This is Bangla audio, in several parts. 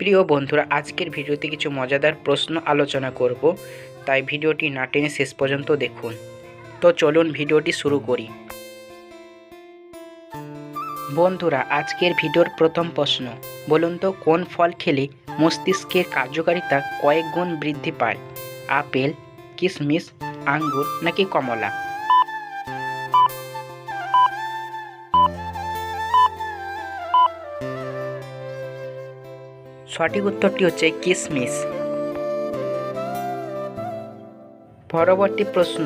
প্রিয় বন্ধুরা, আজকের ভিডিওতে কিছু মজাদার প্রশ্ন আলোচনা করব। তাই ভিডিওটি না টেনে শেষ পর্যন্ত দেখুন। তো চলুন ভিডিওটি শুরু করি। বন্ধুরা, আজকের ভিডিওর প্রথম প্রশ্ন, বলুন তো কোন ফল খেলে মস্তিষ্কের কার্যকারিতা কয়েক গুণ বৃদ্ধি পায়? আপেল, কিশমিশ, আঙ্গুর নাকি কমলা? সঠিক উত্তরটি হচ্ছে কিশমিশ পরবর্তী প্রশ্ন,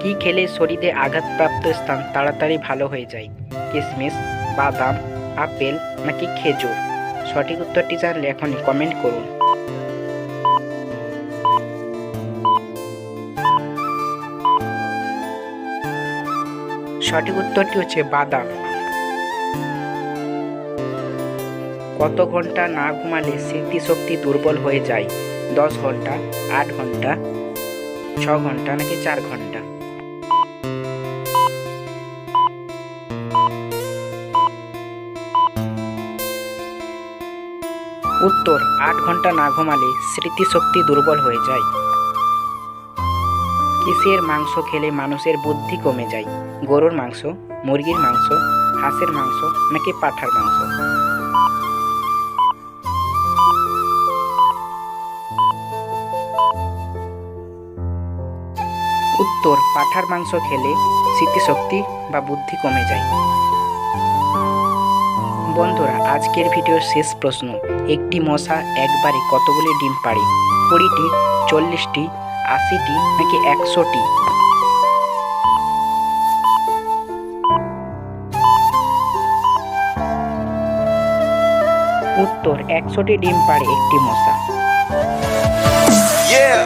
কি খেলে শরীরে আঘাতপ্রাপ্ত স্থান তাড়াতাড়ি ভালো হয়ে যায়? কিসমিস, বাদাম, আপেল নাকি খেজুর? সঠিক উত্তরটি জানলে এখনই কমেন্ট করুন। সঠিক উত্তরটি হচ্ছে বাদাম। কত ঘণ্টা না ঘুমালে স্মৃতিশক্তি দুর্বল হয়ে যায়। দশ ঘণ্টা, আট ঘণ্টা, ছ ঘণ্টা নাকি চার ঘণ্টা? উত্তর, আট ঘণ্টা না ঘুমালে স্মৃতিশক্তি দুর্বল হয়ে যায়। কিসের মাংস খেলে মানুষের বুদ্ধি কমে যায়? গরুর মাংস, মুরগির মাংস, হাঁসের মাংস নাকি পাঁঠার মাংস? উত্তর, পাঠার মাংস খেলে স্মৃতিশক্তি বা বুদ্ধি কমে যায়। বন্ধুরা, আজকের ভিডিওর শেষ প্রশ্ন, একটি মশা একবারে কতগুলি ডিম পাড়ে? কুড়িটি, চল্লিশটি, আশিটি নাকি একশোটি? উত্তর, একশোটি ডিম পাড়ে একটি মশা। Yeah.